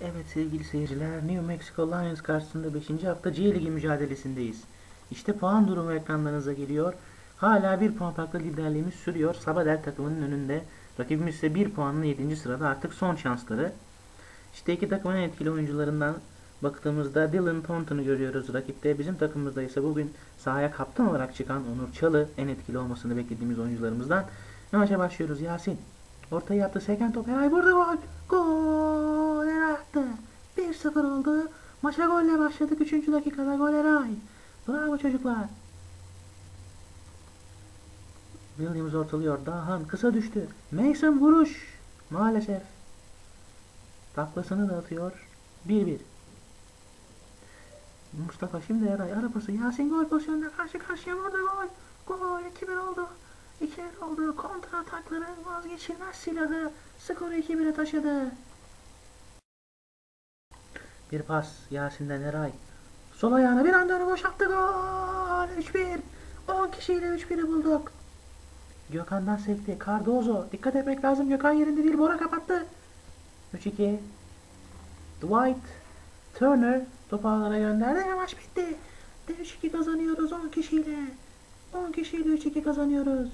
Evet sevgili seyirciler, New Mexico Lions karşısında 5. hafta C Ligi mücadelesindeyiz. İşte puan durumu ekranlarınıza geliyor. Hala 1 puan farklı liderliğimiz sürüyor. Sabadell takımının önünde. Rakibimiz ise 1 puanla 7. sırada artık son şansları. İşte iki takımın en etkili oyuncularından baktığımızda Dylan Thornton'u görüyoruz rakipte. Bizim takımımızda ise bugün sahaya kaptan olarak çıkan Onur Çalı en etkili olmasını beklediğimiz oyuncularımızdan. Maça başlıyoruz Yasin. Ortaya yaptı seken top. Eray burada gol. Gol. 1-0 oldu. Maça golle başladık. 3. dakikada gol Eray. Bravo çocuklar. Williams ortalıyor. Dahan kısa düştü. Mason vuruş. Maalesef. Taklasını da atıyor. 1-1. Mustafa şimdi Eray arabası Yasin gol pozisyonunda karşı karşıya orada gol. Gol 2-1 oldu. 2-1 oldu. Kontra atakların vazgeçilmez silahı. Skoru 2-1'e taşıdı. Bir pas Yasin'den Eray. Sol ayağına bir anda boşalttı. Gol 3-1. 10 kişiyle 3-1'i bulduk. Gökhan'dan sekti. Cardozo. Dikkat etmek lazım. Gökhan yerinde değil. Bora kapattı. 3-2. Dwight Turner topu ağlara gönderdi maç bitti. 3-2 kazanıyoruz 10 kişiyle. 10 kişiyle 3-2 kazanıyoruz.